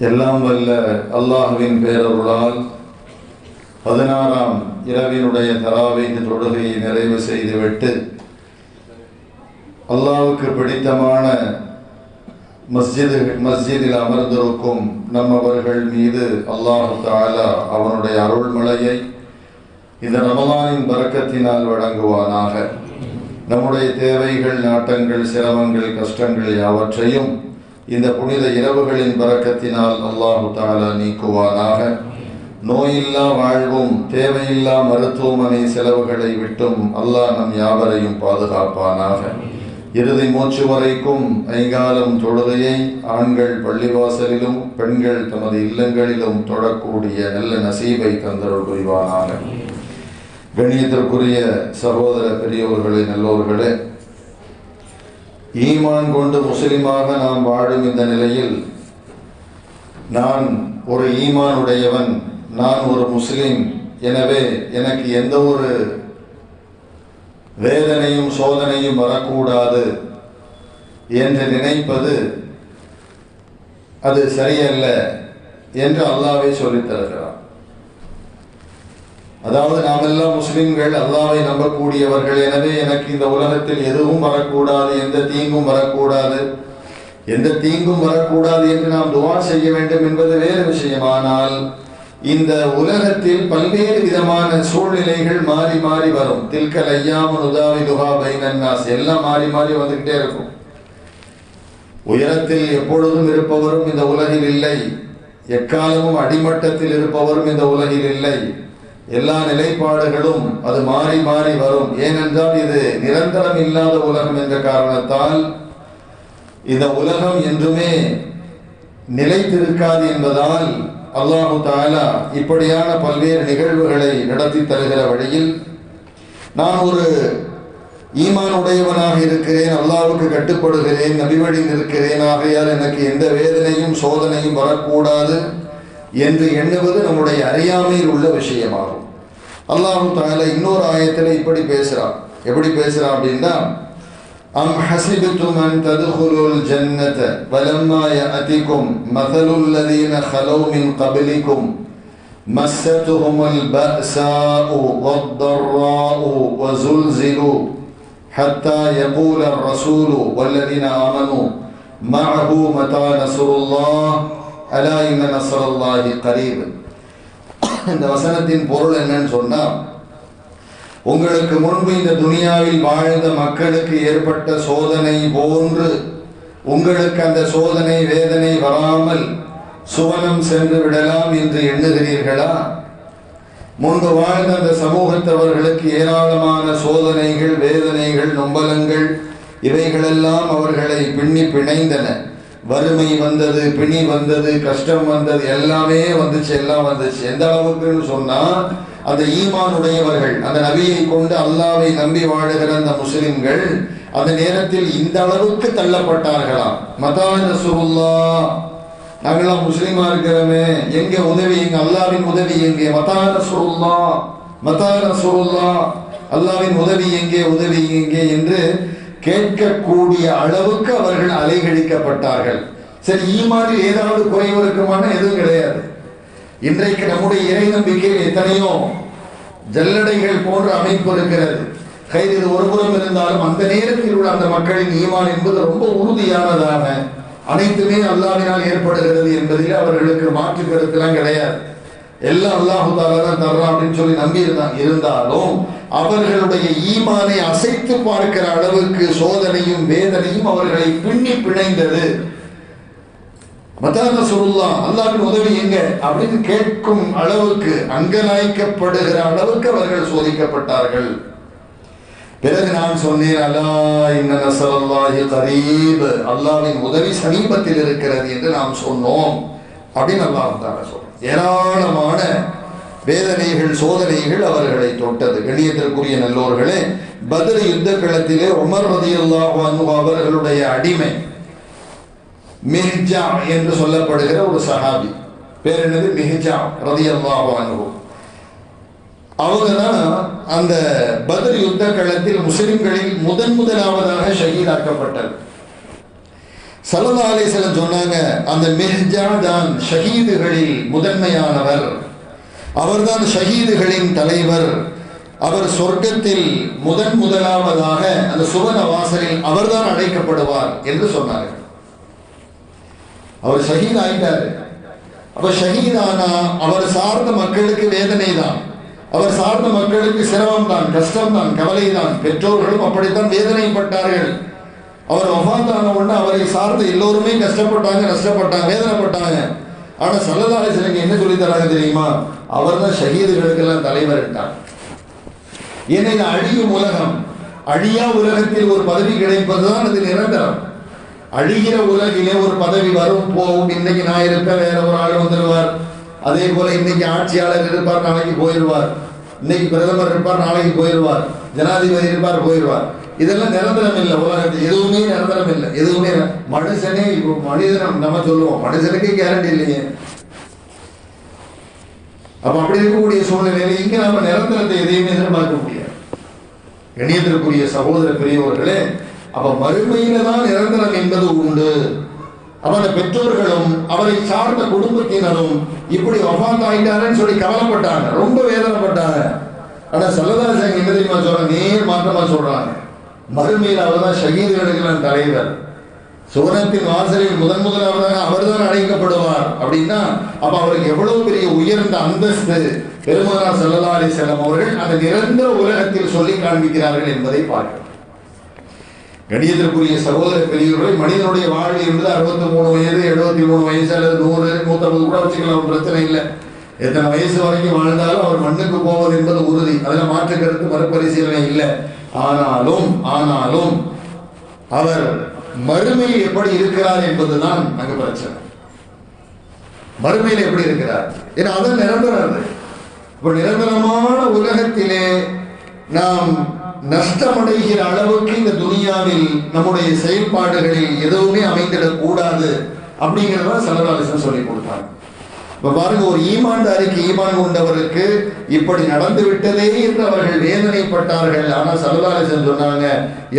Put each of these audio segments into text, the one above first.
எல்லாம் வல்ல அல்லாஹுவின் பேரருளால் பதினாறாம் இரவினுடைய தராவைக்கு தொடுகையை நிறைவு செய்துவிட்டு அல்லாவுக்கு பிடித்தமான மஸ்ஜிது மஸ்ஜிதில் அமர்ந்திருக்கும் நம்மவர்கள் மீது அல்லாஹு தாலா அவனுடைய அருள்மலையை இந்த ரமலானின் பறக்கத்தினால் வழங்குவானாக. நம்முடைய தேவைகள் நாட்டங்கள் சிரமங்கள் கஷ்டங்கள் யாவற்றையும் இந்த புனித இரவுகளின் பறக்கத்தினால் அல்லாஹு தாலா நீக்குவானாக. நோயில்லா வாழ்வும் தேவையில்லா மருத்துவமனை செலவுகளை விட்டும் அல்லாஹ் நம் யாவரையும் பாதுகாப்பானாக. இறுதி மூச்சு வரைக்கும் ஐங்காலம் தொழுகையை ஆண்கள் பள்ளிவாசலிலும் பெண்கள் தமது இல்லங்களிலும் தொடக்கூடிய நல்ல நசீபை தந்தருள் புரிவானாக. கண்ணியத்திற்குரிய சகோதர பெரியோர்களே நல்லோர்களே ஈமான் கொண்டு முஸ்லிமாக நாம் வாழும் இந்த நிலையில் நான் ஒரு ஈமான் உடையவன் நான் ஒரு முஸ்லிம். எனவே எனக்கு எந்த ஒரு வேதனையும் சோதனையும் வரக்கூடாது என்று நினைப்பது அது சரியல்ல என்று அல்லாவே சொல்லித் தருகிறார் அதாவது நாம் எல்லாம் முஸ்லிம்கள் அல்லாவை நம்பக்கூடியவர்கள். எனவே எனக்கு இந்த உலகத்தில் எதுவும் வரக்கூடாது எந்த தீங்கும் வரக்கூடாது. எந்த தீங்கும் வரக்கூடாது என்று நாம் துவா செய்ய வேண்டும் என்பது வேறு விஷயமானால் இந்த உலகத்தில் பல்வேறு விதமான சூழ்நிலைகள் மாறி மாறி வரும். தில்கல் ஐயாமன் உதாவி துகா பைனன்னாஸ் எல்லாம் மாறி மாறி வந்துகிட்டே இருக்கும். உயரத்தில் எப்பொழுதும் இருப்பவரும் இந்த உலகில் இல்லை. எக்காலமும் அடிமட்டத்தில் இருப்பவரும் இந்த உலகில் இல்லை. எல்லா நிலைப்பாடுகளும் அது மாறி மாறி வரும். ஏனென்றால் இது நிரந்தரம் இல்லாத உலகம் என்ற காரணத்தால் இந்த உலகம் என்றுமே நிலைத்திருக்காது என்பதால் அல்லாஹு தாலா இப்படியான பல்வேறு நிகழ்வுகளை நடத்தி தருகிற வழியில் நான் ஒரு ஈமான் உடையவனாக இருக்கிறேன் அல்லாவுக்கு கட்டுப்படுகிறேன் நபிவழியில் இருக்கிறேன் ஆகையால் எனக்கு எந்த வேதனையும் சோதனையும் வரக்கூடாது. என்று எண்ணுவது நம்முடைய அறியாமையில் உள்ள விஷயமாகும் அல்லாஹு தாலா இன்னொரு ஆயத்தில் இப்படி பேசுகிறான் எப்படி பேசுகிறான் அப்படின்னா أم حسبتم أن تدخلوا الجنة ولما يأتكم مثل الذين خلوا من قبلكم مستهم البأساء والضراء وزلزلوا حتى يقول الرسول والذين آمنوا معه متى نصر الله அலா இன்ன நசரல்லாஹி கரீப். இந்த வசனத்தின் பொருள் என்னன்னு சொன்னால் உங்களுக்கு முன்பு இந்த துனியாவில் வாழ்ந்த மக்களுக்கு ஏற்பட்ட சோதனை போன்று உங்களுக்கு அந்த சோதனை வேதனை வராமல் சுவனம் சென்று விடலாம் என்று எண்ணுகிறீர்களா? முன்பு வாழ்ந்த அந்த சமூகத்தவர்களுக்கு ஏராளமான சோதனைகள் வேதனைகள் நொம்பலங்கள் இவைகளெல்லாம் அவர்களை பின்னி பிணைந்தன. வறுமை வந்தது பிணி வந்தது கஷ்டம் வந்தது எல்லாமே வந்துச்சு எல்லாம் வந்துச்சு. எந்த அளவுக்குன்னு சொன்னா அந்த ஈமான் உடையவர்கள் அந்த நபியை கொண்டு அல்லாவை நம்பி வாழுகிற அந்த முஸ்லிம்கள் அந்த நேரத்தில் இந்த அளவுக்கு தள்ளப்பட்டார்களாம். மதா நசுருல்லா. நாங்களாம் முஸ்லீமா இருக்கிறோமே. எங்க உதவி? எங்க அல்லாவின் உதவி எங்கே? மதா நசுருல்லா. மதா நசுருல்லா. அல்லாவின் உதவி எங்கே? உதவி எங்கே? என்று கேட்கக்கூடிய அளவுக்கு அவர்கள் அலைகழிக்கப்பட்டார்கள். சரி ஈமானில் ஏதாவது குறைவு இருக்குமான எதுவும் கிடையாது. இன்றைக்கு நம்முடைய இறை நம்பிக்கையில் எத்தனையோ ஜல்லடைகள் போன்ற அமைப்பு இருக்கிறது. கைது இது ஒருபுறம் இருந்தாலும் அந்த நேரத்தில் உள்ள அந்த மக்களின் ஈமான் என்பது ரொம்ப உறுதியானதாக அனைத்துமே அல்லாவினால் ஏற்படுகிறது என்பதில் அவர்களுக்கு மாற்று கருத்துலாம் கிடையாது. எல்லாம் அல்லாஹு தாலா தான் தர்றான் அப்படின்னு சொல்லி நம்பி இருந்தாங்க இருந்தாலும் அவர்களுடைய ஈமானை அசைத்து பார்க்கிற அளவுக்கு சோதனையும் வேதனையும் அவர்களை பின்னி பிணைந்தது. மத்தான சொல்லலாம் அல்லாவின் உதவி எங்க? அப்படின்னு கேட்கும் அளவுக்கு அங்கலாய்க்கப்படுகிற அளவுக்கு அவர்கள் சோதிக்கப்பட்டார்கள். பிறகு நான் சொன்னேன் அல்லா இன்ன கரீப். அல்லாவின் உதவி சமீபத்தில் இருக்கிறது என்று நாம் சொன்னோம். அப்படின்னு அல்லாஹ் தான சொல்றோம் ஏராளமான வேதனைகள் சோதனைகள் அவர்களை தொட்டது. கண்ணியத்திற்குரிய நல்லோர்களே பதில் யுத்த களத்திலே உமர் ரதி அவர்களுடைய அடிமை மிஹ்ஜா என்று சொல்லப்படுகிற ஒரு சஹாபி. பேர் என்னது? மிஹ்ஜா ரதி அனுபவம் அவங்க தான் அந்த பதில் யுத்த களத்தில் முஸ்லிம்களில் முதன் முதலாவதாக ஷஹீதாக்கப்பட்டது. சல்லா அலிசலம் சொன்னாங்க அந்த மெஹ்ஜா தான் ஷஹீதுகளில் முதன்மையானவர். அவர்தான் ஷஹீதுகளின் தலைவர். அவர் சொர்க்கத்தில் முதன் முதலாவதாக அந்த சுவன வாசலில் அவர்தான் அழைக்கப்படுவார் என்று சொன்னார்கள். அவர் ஷஹீத் ஆயிட்டாரு. அப்ப ஷஹீதானா? அவர் சார்ந்த மக்களுக்கு வேதனை தான் அவர் சார்ந்த மக்களுக்கு சிரமம் தான் கஷ்டம் தான் கவலை தான் பெற்றோர்களும் அப்படித்தான் வேதனைப்பட்டார்கள். அவர் வஃபாத்தான உடனே அவரை சார்ந்த எல்லோருமே கஷ்டப்பட்டாங்க நஷ்டப்பட்டாங்க வேதனைப்பட்டாங்க. ஆனா சல்லதாரி சிலைங்க என்ன சொல்லி தராங்க தெரியுமா? அவர் தான் ஷகீதுகளுக்கெல்லாம் தலைவர் ஏன்னா அழியும் உலகம் அழியா உலகத்தில் ஒரு பதவி கிடைப்பதுதான் அது நிரந்தரம். அழிகிற உலகிலே ஒரு பதவி வரும் போகும். இன்னைக்கு நான் இருப்பேன் வேற ஒரு ஆள் வந்துடுவார். அதே போல இன்னைக்கு ஆட்சியாளர் இருப்பார் நாளைக்கு போயிடுவார். இன்னைக்கு பிரதமர் இருப்பார் நாளைக்கு போயிடுவார். ஜனாதிபதி இருப்பார் போயிடுவார். இதெல்லாம் நிரந்தரம் இல்லை உலகத்தில் எதுவுமே நிரந்தரம் இல்லை. எதுவுமே மனுஷனே இப்போ மனிதன் நம்ம சொல்லுவோம் மனுஷனுக்கே கேரண்டி இல்லையே. அப்ப அப்படி இருக்கக்கூடிய சூழ்நிலையில இங்க நம்ம நிரந்தரத்தை எதையுமே எதிர்பார்க்க முடியாது. இணையத்திற்குரிய சகோதர பெரியவர்களே அப்ப மறுமையில தான் நிரந்தரம் என்பது உண்டு. அவனை பெற்றோர்களும் அவரை சார்ந்த குடும்பத்தினரும் இப்படி வஃபாத் ஆயிட்டாருன்னு சொல்லி கவலைப்பட்டாங்க. ரொம்ப வேதனைப்பட்டாங்க. ஆனா சல்லதாசன் என்ன தெரியுமா சொல்றாங்க? நேர் மாற்றமா சொல்றாங்க. மறுமையில் அவர் தான் ஷகீதுகளுக்கெல்லாம் தலைவர். சுவனத்தின் வாசலில் முதன் முதலாவதாக அவர்தான் அழைக்கப்படுவார். அப்படின்னா அப்ப அவருக்கு எவ்வளவு பெரிய உயர்ந்த அந்தஸ்து பெருமானார் ஸல்லல்லாஹு செல்லம் அவர்கள் அந்த நிரந்தர உலகத்தில் சொல்லி காண்பிக்கிறார்கள் என்பதை பார்க்கிறோம். கணியத்திற்குரிய சகோதர பெரியவர்களை மனிதனுடைய வாழ்வு என்பது அறுபத்தி மூணு வயது எழுபத்தி மூணு வயசு அல்லது நூறு நூற்றம்பது கூட வச்சுக்கலாம் பிரச்சனை இல்லை. எத்தனை வயசு வரைக்கும் வாழ்ந்தாலும் அவர் மண்ணுக்கு போவது என்பது உறுதி. அதில் மாற்று கருத்து மறுபரிசீலனை இல்லை. ஆனாலும் ஆனாலும் அவர் மறுமையில் எப்படி இருக்கிறார் என்பதுதான் அங்க பிரச்சனை. மறுமையில் எப்படி இருக்கிறார்? ஏன்னா அது நிரந்தரம். இப்போ நிரந்தரமான உலகத்திலே நாம் நஷ்டமடைகிற அளவுக்கு இந்த துனியாவில் நம்முடைய செயல்பாடுகளில் எதுவுமே அமைந்திடக் கூடாது அப்படிங்கிறத சலதாலிசன் சொல்லி கொடுத்தாங்க இப்ப பாருங்க ஒரு ஈமான்தாரிக்கு ஈமான் கொண்டவருக்கு இப்படி நடந்து விட்டதே என்று அவர்கள் வேதனைப்பட்டார்கள். ஆனா சரதாரசன் சொன்னாங்க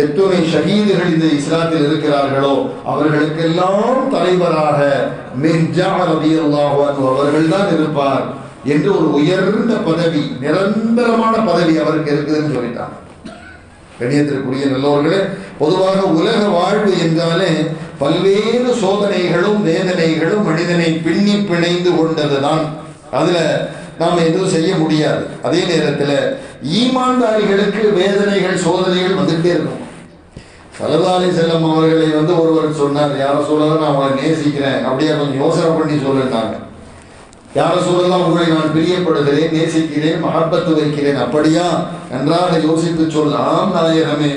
எத்தனை ஷகீதுகள் இந்த இஸ்லாத்தில் இருக்கிறார்களோ அவர்களுக்கெல்லாம் தலைவராக மிர்ஜா ரலியல்லாஹு அவர்கள் தான் இருப்பார் என்று ஒரு உயர்ந்த பதவி நிரந்தரமான பதவி அவருக்கு இருக்குதுன்னு சொல்லிட்டாங்க. கணியத்திற்குரிய நல்லவர்களே பொதுவாக உலக வாழ்வு என்றாலே பல்வேறு சோதனைகளும் வேதனைகளும் மனிதனை பின்னி பிணைந்து கொண்டதுதான். அதுல நாம் எதுவும் செய்ய முடியாது. அதே நேரத்தில் ஈமான்தாரிகளுக்கு வேதனைகள் சோதனைகள் வந்துட்டே இருக்கும். சலதாலி செல்லம் அவர்களை வந்து ஒருவர் சொன்னார் யார சொல்லதான் நான் அவங்களை நேசிக்கிறேன்? அப்படியே கொஞ்சம் யோசனை பண்ணி சொல்லுன்னாங்க. யார சொல்லலாம் உங்களை நான் பிரியப்படுகிறேன் நேசிக்கிறேன் மகப்பத்து வைக்கிறேன் அப்படியா? நன்றாக யோசித்து சொல்லலாம் நாயகமே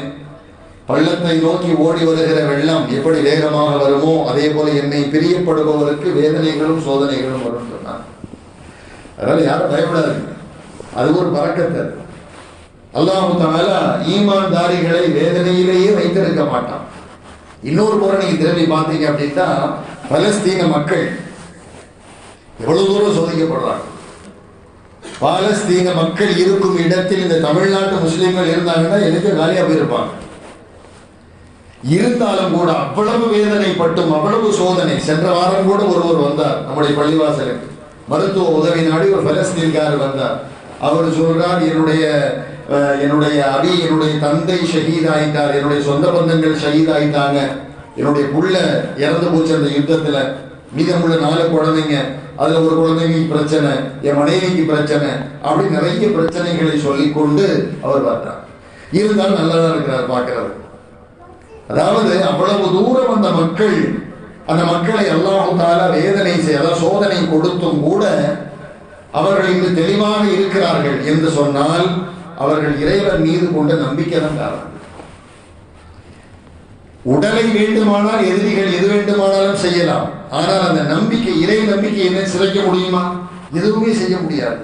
பள்ளத்தை நோக்கி ஓடி வருகிற வெள்ளம் எப்படி வேகமாக வருமோ அதே போல என்னை பிரியப்படுபவருக்கு வேதனைகளும் சோதனைகளும் வரும் சொன்னார் அதனால யாரும் பயப்படாதீங்க. அது ஒரு பறக்கத்தை அல்லாஹு தாலா ஈமான்தாரிகளை வேதனையிலேயே வைத்திருக்க மாட்டான். இன்னொரு முறை நீங்க திரும்பி பார்த்தீங்க அப்படின்னா பலஸ்தீன மக்கள் எவ்வளவு தூரம் சோதிக்கப்படுறாங்க? பாலஸ்தீன மக்கள் இருக்கும் இடத்தில் இந்த தமிழ்நாட்டு முஸ்லீம்கள் இருந்தாங்கன்னா எனக்கு காலியாக போயிருப்பாங்க. இருந்தாலும் கூட அவ்வளவு வேதனைப்பட்டும் அவ்வளவு சோதனை. சென்ற வாரம் கூட ஒருவர் வந்தார் நம்முடைய பள்ளிவாசலுக்கு. மருத்துவ உதவி நாடி ஒரு பலஸ்தீன்காரர் வந்தார். அவர் சொல்றார் என்னுடைய என்னுடைய அபி என்னுடைய தந்தை ஷஹீத் ஆயிட்டார் என்னுடைய சொந்த பந்தங்கள் ஷஹீத் ஆயிட்டாங்க என்னுடைய புள்ள இறந்து போச்சு அந்த யுத்தத்துல. மீதமுள்ள நாலு குழந்தைங்க. அதுல ஒரு குழந்தைக்கு பிரச்சனை என் மனைவிக்கு பிரச்சனை அப்படி நிறைய பிரச்சனைகளை சொல்லிக்கொண்டு அவர் வர்றார். இருந்தாலும் நல்லா தான் இருக்கிறார் பார்க்கறது அதாவது அவ்வளவு தூரம் அந்த மக்கள் அந்த மக்களை அல்லாஹு தாலா வேதனை செய்த சோதனை கொடுத்தும் கூட அவர்கள் இங்கு தெளிவாக இருக்கிறார்கள் என்று சொன்னால் அவர்கள் இறைவன் மீது கொண்ட நம்பிக்கை தான் காரணம். உடலை வேண்டுமானால் எதிரிகள் எது வேண்டுமானாலும் செய்யலாம். ஆனால் அந்த நம்பிக்கை இறை நம்பிக்கை என்ன சிதைக்க முடியுமா? எதுவுமே செய்ய முடியாது.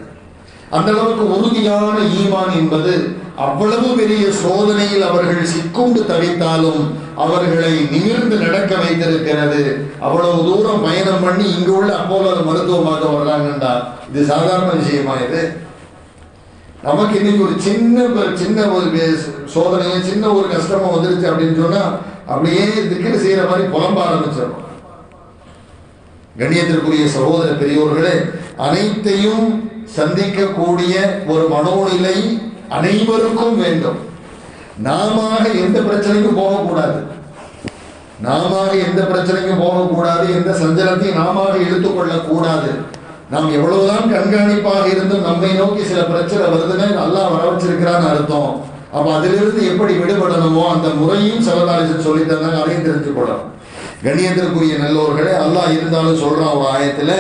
அந்த அளவுக்கு உறுதியான ஈமான் என்பது அவ்வளவு பெரிய சோதனையில் அவர்கள் சிக்குண்டு தவித்தாலும் அவர்களை நிமிர்ந்து நடக்க வைத்திருக்கிறது. அவ்வளவு தூரம் பயணம் பண்ணி இங்கு உள்ள அப்போலோ மருத்துவமாக வர்றாங்கண்டா. இது சாதாரண விஷயமா இது? நமக்கு இன்னைக்கு ஒரு சின்ன சின்ன ஒரு வே- சின்ன ஒரு கஷ்டமோ வந்துருச்சு அப்படின்னு சொன்னா அப்படியே திக்கிற செய்யற மாதிரி புலம்ப ஆரம்பிச்சிடும் கண்ணியத்திற்குரிய சகோதர பெரியோர்களே அனைத்தையும் சந்திக்கக்கூடிய ஒரு மனோநிலை அனைவருக்கும் வேண்டும். நாம எந்த பிரச்சனைக்கும் போகக்கூடாது. நாம எந்த பிரச்சனைக்கும் போகக்கூடாது எந்த சஞ்சலத்தையும் நாம எடுத்துக்கொள்ள கூடாது நாம் எவ்வளவுதான் கண்காணிப்பாக இருந்தும் நம்மை நோக்கி சில பிரச்சனை வருதுன்னு நல்லா வர வச்சிருக்கிறான்னு அர்த்தம். அப்ப அதிலிருந்து எப்படி விடுபடணுமோ அந்த முறையும் சிவகாலிசன் சொல்லி தந்தாங்க அதையும் தெரிஞ்சுக்கொள்ளணும். கணியத்திற்குரிய நல்லோர்களே அல்லாஹ் இருந்தாலும் சொல்றான் ஒரு ஆயத்துல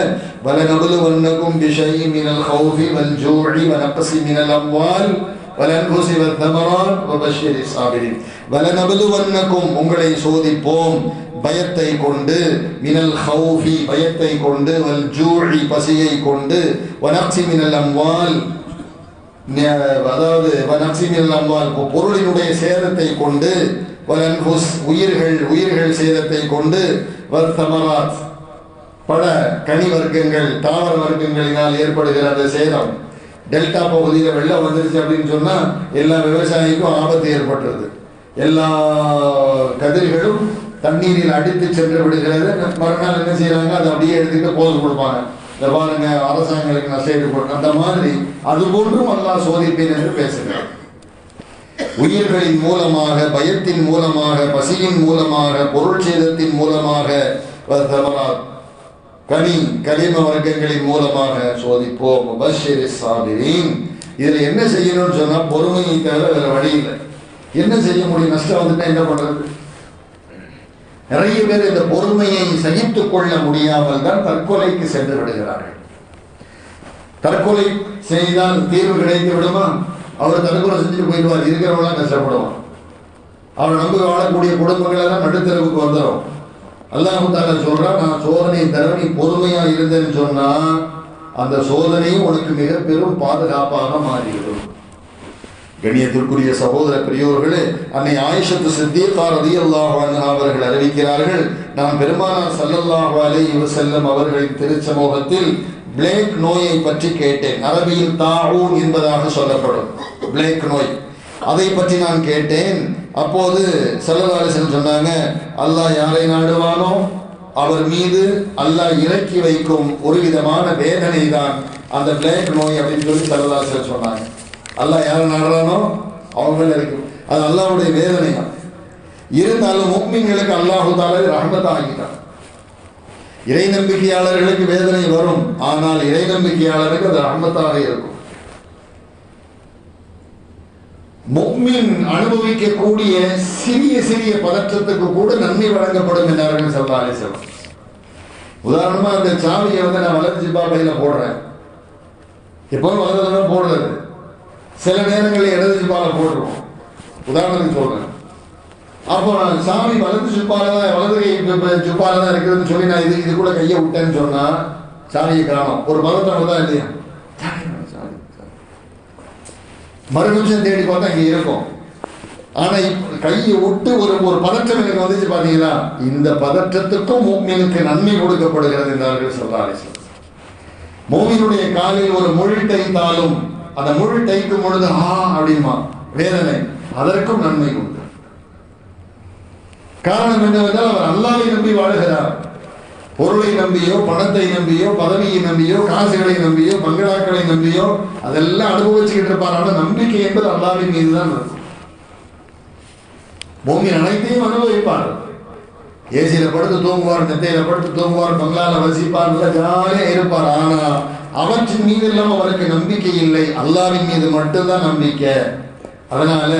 வலநபுலு வன்னகும் பிஷை மினல் ஹௌஃபி வல் ஜூஇ வனப்பசி மினல் அம்வால் வலன்ஃபுஸி வத்தமராத் வபஷிரி சாபிரின் வலநபுலுவன்னகும் உங்களை சோதிப்போம். பயத்தை கொண்டு மினல் ஹௌஃபி பயத்தை கொண்டு வல் ஜூழி பசியை கொண்டு வனக்ஸி மினல் அம்வால் அதாவது வனக்ஸி மினல் அம்வால் பொருளினுடைய சேதத்தை கொண்டு வலன்ஹுஸ் உயிர்கள் உயிர்கள் சேதத்தை கொண்டு வர்த்தமராத் பல கனி வர்க்கங்கள் தாவர வர்க்கங்களினால் ஏற்படுகிற அந்த சேதம். டெல்டா பகுதியில் வெள்ளம் வந்துருச்சு அப்படின்னு சொன்னால் எல்லா விவசாயிக்கும் ஆபத்து ஏற்பட்டுருது. எல்லா கதிர்களும் தண்ணீரில் அடித்து சென்று விடுகிறது. மறுநாள் என்ன செய்யறாங்க அதை அப்படியே எடுத்துக்கிட்டு போது கொடுப்பாங்க. இந்த பாருங்க அரசாங்கங்களுக்கு நஷ்டம் கொடுக்கும் அந்த மாதிரி அது போன்றும் அல்லாஹ் சோதிப்பேன் என்று பேசுகிறார். உயிர்களின் மூலமாக பயத்தின் மூலமாக பசியின் மூலமாக பொருள் சேதத்தின் மூலமாக வத்தமராத் கனி கனிம வர்க்கங்களின் மூலமாக சோதிப்போம். முபஷிரி சாபிரின். இதில் என்ன செய்யணும்னு சொன்னால் பொறுமையை தவிர வேற வழி இல்லை. என்ன செய்ய முடியும்? நஷ்டம் வந்துட்டா என்ன பண்ணுறது நிறைய பேர் இந்த பொறுமையை சகித்துக் கொள்ள முடியாமல் தான் தற்கொலைக்கு சென்று விடுகிறார்கள். தற்கொலை செய்தால் தீர்வு கிடைத்து விடுமா? அவர் தற்கொலை செஞ்சுட்டு போயிடுவார். இருக்கிறவங்களாம் கஷ்டப்படுவான் அவர் நம்பி வாழக்கூடிய குடும்பங்கள் எல்லாம் நடுத்தரவுக்கு வந்துடும் அல்லாஹு தாலா சொல்றா நான் சோதனை தர நீ பொறுமையா இருந்தேன்னு சொன்னா அந்த சோதனையும் உனக்கு மிக பெரும் பாதுகாப்பாக மாறிவிடும். கணியத்திற்குரிய சகோதர பெரியோர்களே அன்னை ஆயிஷத்து சித்திகா ரலியல்லாஹு அன்ஹா அவர்கள் அறிவிக்கிறார்கள் நான் பெருமானார் ஸல்லல்லாஹு அலைஹி செல்லம் அவர்களின் திருச்சமூகத்தில் பிளேக் நோயை பற்றி கேட்டேன். அரபியில் தாவூன் என்பதாக சொல்லப்படும். பிளேக் நோய். அதை பற்றி நான் கேட்டேன். அப்போது செல்லதாரிசன் சொன்னாங்க அல்லாஹ் யாரை நாடுவானோ அவர் மீது அல்லாஹ் இறக்கி வைக்கும் ஒரு விதமான வேதனை தான் அந்த பிளேக் நோய் அப்படின்னு சொல்லி செல்லதாரிசன் சொன்னாங்க. அல்லாஹ் யாரை நாடுறானோ அவங்க இருக்கும் அது அல்லாஹ்வுடைய வேதனை தான் இருந்தாலும் முக்மீன்களுக்கு அல்லாஹு தாலே ரஹமத் ஆகிட்டான் இறை நம்பிக்கையாளர்களுக்கு வேதனை வரும் ஆனால் இறை நம்பிக்கையாளருக்கு அது ரஹமத்தாக இருக்கும். முக்மின் அனுபவிக்கக்கூடிய சிறிய சிறிய பதற்றத்துக்கு கூட நன்மை வழங்கப்படும் என்றார்கள் சல்லாலே செல்வம் உதாரணமா அந்த சாவியை வந்து நான் வளர்ச்சி ஜிப்பாபையில போடுறேன். எப்பவும் வலது தான் போடுறது. சில நேரங்களில் இடது ஜிப்பால போடுறோம் உதாரணத்துக்கு சொல்றேன். அப்போ நான் சாமி வலது ஜிப்பால தான் வலது கை ஜிப்பால தான் இருக்குதுன்னு சொல்லி நான் இது இது கூட கையை விட்டேன்னு சொன்னா சாமியை காணும். ஒரு பதட்டம் தான் இல்லையா? மறு நிமிஷம் தேடி பார்த்தா இங்கே இருக்கும். ஆனா கையை விட்டு ஒரு ஒரு பதற்றம் எனக்கு வந்துச்சு பார்த்தீங்கன்னா இந்த பதற்றத்துக்கும் மூமினுக்கு நன்மை கொடுக்கப்படுகிறது என்றார்கள் சொல்லாரி மூமினுடைய காலில் ஒரு முள் தைத்தாலும் அந்த முள் தைக்கும் பொழுது ஆ அப்படிமா வேதனை. அதற்கும் நன்மை உண்டு. காரணம் என்னவென்றால் அவர் அல்லாவை நம்பி வாழுகிறார். பொருளை நம்பியோ பணத்தை நம்பியோ பதவியை நம்பியோ காசுகளை நம்பியோ பங்களாக்களை நம்பியோ அதெல்லாம் அனுபவிச்சுக்கிட்டு இருப்பார். ஆனால் நம்பிக்கை என்பது அல்லாவின் மீது தான் இருக்கும் பூமி அனைத்தையும் அனுபவிப்பார். ஏசியில படுத்து தூங்குவார் நெத்தையில படுத்து தூங்குவார் பங்களால வசிப்பார் நல்லா ஜாலியா இருப்பார். ஆனா அவற்றின் மீது இல்லாம அவருக்கு நம்பிக்கை இல்லை. அல்லாவின் மீது மட்டும்தான் நம்பிக்கை. அதனால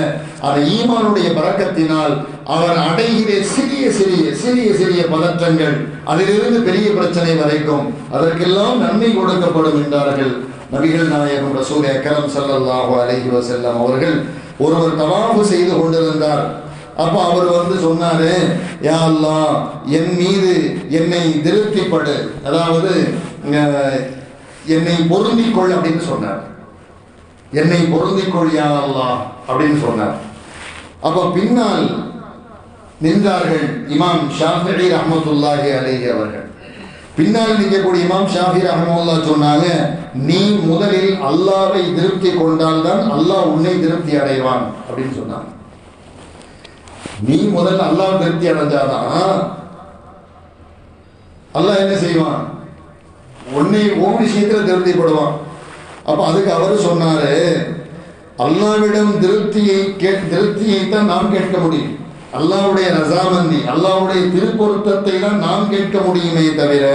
அந்த ஈமானுடைய பழக்கத்தினால் அவர் அடைகிற சிறிய சிறிய சிறிய சிறிய பதற்றங்கள் அதிலிருந்து பெரிய பிரச்சனை வரைக்கும் அதற்கெல்லாம் நன்மை கொடுக்கப்படும் என்றார்கள் நபிகள் நாயகம் ரசூல் அக்கரம் சல்லல்லாஹு அலைஹி வஸல்லம் அவர்கள். ஒருவர் தவாபு செய்து கொண்டிருந்தார். அப்ப அவர் வந்து சொன்னாரு யா என் மீது என்னை திருப்திப்படு. அதாவது என்னை பொருந்திக்கொள் அப்படின்னு சொன்னார். என்னை பொருந்திக் கொள் அப்படின்னு சொன்னார். அப்ப பின்னால் நின்றார்கள் இமாம் ஷாஃபி ரஹ்மத்துல்லாஹி அலேஹி அவர்கள். பின்னால் நிற்கக்கூடிய இமாம் ஷாஃபி ரஹ்மத்துல்லா சொன்னாங்க நீ முதலில் அல்லாவை திருப்தி கொண்டால்தான் அல்லாஹ் உன்னை திருப்தி அடைவான் அப்படின்னு சொன்னாங்க. நீ முதல்ல அல்லாஹ் திருப்தி அடைஞ்சாதான் அல்லாஹ் என்ன செய்வான்? உன்னை உன் விஷயத்துல திருப்திப்படுவான். அப்ப அதுக்கு அவரு சொன்னாரு அல்லாவிடம் திருப்தியை கே திருப்தியை தான் நாம் கேட்க முடியும். அல்லாவுடைய ரசாமந்தி அல்லாவுடைய திருப்பொருத்தத்தை தான் நாம் கேட்க முடியுமே தவிர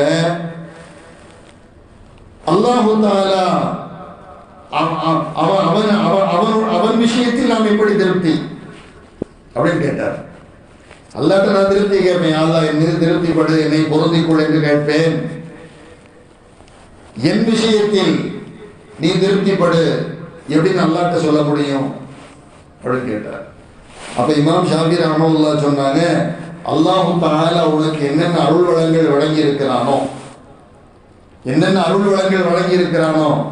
அல்லாஹு தாலா அவ- அவன் அவன் அவன் அவன் விஷயத்தில் நாம் எப்படி திருப்தி? அப்படின்னு கேட்டார். அல்லாட்ட நான் திருப்தி கேட்பேன். அல்லா என் மீது திருப்திப்படு என்னை பொருந்திக்கொள் என்று கேட்பேன். என் விஷயத்தில் நீ திருப்திப்படு. எப்படின்னு அல்லாட்ட சொல்ல முடியும்? அப்படின்னு கேட்டார். அப்ப இமாம் ஷாபி ரஹமவுல்லா சொன்னாங்க அல்லாஹு தஆலா உனக்கு என்னென்ன அருள் வளங்கள் வழங்கி இருக்கிறானோ என்னென்ன அருள் வளங்கள் வழங்கி இருக்கிறானோ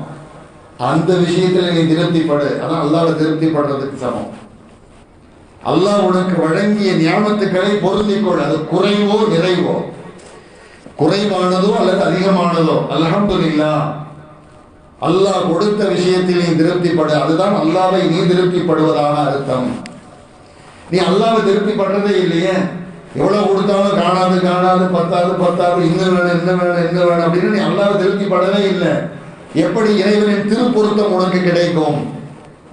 அந்த விஷயத்துல நீ திருப்திப்படு. அதான் அல்லாஹ்வை திருப்திப்படுறதுக்கு சமம். அல்லாஹ் உனக்கு வழங்கிய ஞாபகத்துக்களை பொருந்திக்கொள். அது குறைவோ நிறைவோ? குறைவானதோ அல்லது அதிகமானதோ? அல்ஹம்துலில்லாஹ். அல்லாஹ் கொடுத்த விஷயத்தில் நீ திருப்திப்படு. அதுதான் அல்லாவை நீ திருப்திப்படுவதான அர்த்தம். நீ அல்லாவை திருப்திப்படுறதே இல்லையே. எவ்வளவு கொடுத்தாலும் காணாது காணாது பத்தாது பத்தாது இன்னும் வேணும் இன்னும் வேணும் இன்னும் வேணும் அப்படின்னு நீ அல்லாவை திருப்திப்படவே இல்லை. எப்படி இறைவனின் திருப்பொருத்தம் உனக்கு கிடைக்கும்?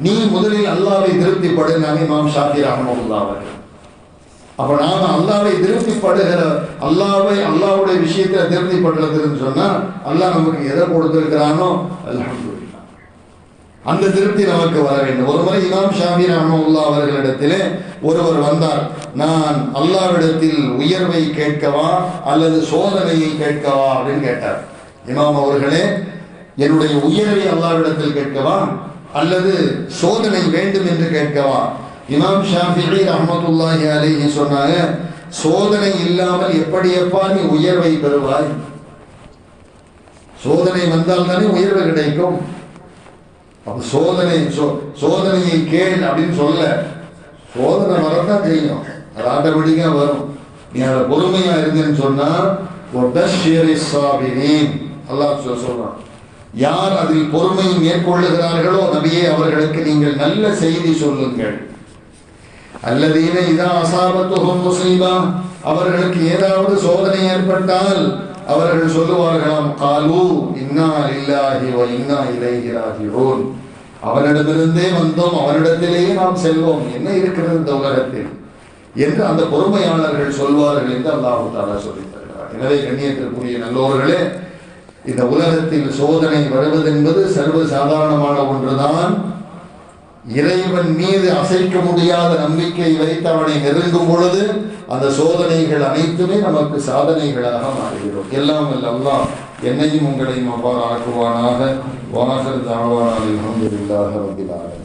நீ முதலில் அல்லாவை திருப்திப்படு நான் இமாம் ஷாஃபி ரஹ்மத்துல்லாஹ் அவர்கள். அப்ப நாம அல்லாவை திருப்திப்படுகிற அல்லாவை அல்லாவுடைய விஷயத்துல திருப்திப்படுறதுன்னு சொன்னா அல்லாஹ் நமக்கு எதை கொடுத்திருக்கிறானோ அல்ஹம்துலில்லாஹ். அந்த திருப்தி நமக்கு வர வேண்டும். ஒரு முறை இமாம் ஷாமி ரஹமுல்லா அவர்களிடத்திலே ஒருவர் வந்தார். நான் அல்லாவிடத்தில் உயர்வை கேட்கவா அல்லது சோதனையை கேட்கவா அப்படின்னு கேட்டார். இமாம் அவர்களே என்னுடைய உயர்வை அல்லாவிடத்தில் கேட்கவா அல்லது சோதனை வேண்டும் என்று கேட்கவா? இமாம் ஷாஃபிஈ ரஹமத்துல்லாஹி அலைஹி சொன்னாங்க சோதனை இல்லாமல் எப்படியப்பா நீ உயர்வை பெறுவாய்? சோதனை வந்தால் தானே உயர்வு கிடைக்கும். அப்ப சோதனை சோதனையை கேள் அப்படின்னு சொல்ல சோதனை வரதான் செய்யும் அது வரும். நீ அதை பொறுமையா இருந்தேன்னு சொன்னா "வபஷ்ஷிரி அல்லாஹ் சொல்றான். யார் அதில் பொறுமையை மேற்கொள்ளுகிறார்களோ நபியே அவர்களுக்கு நீங்கள் நல்ல செய்தி சொல்லுங்கள். அல்லதீன இதா அசாபத்துகும் முஸ்லீமா அவர்களுக்கு ஏதாவது சோதனை ஏற்பட்டால் அவர்கள் சொல்லுவார்களாம் காலு இன்னா இல்லாஹி வ இன்னா இலைஹி ராஜிஊன். அவனிடமிருந்தே வந்தோம் அவனிடத்திலேயே நாம் செல்வோம். என்ன இருக்கிறது இந்த உலகத்தில்? என்று அந்த பொறுமையாளர்கள் சொல்வார்கள் என்று அல்லாஹு தாலா சொல்லி தருகிறார். எனவே கண்ணியத்திற்குரிய நல்லோர்களே இந்த உலகத்தில் சோதனை வருவதென்பது சர்வ சாதாரணமான ஒன்றுதான். இறைவன் மீது அசைக்க முடியாத நம்பிக்கை வைத்து அவனை நெருங்கும் பொழுது அந்த சோதனைகள் அனைத்துமே நமக்கு சாதனைகளாக மாறுகிறோம். எல்லாம் எல்லாம் என்னையும் உங்களையும் அவ்வாறு ஆக்குவானாக வாசல் தாழ்வானாக அல்ஹம்துலில்லாஹி ரப்பில்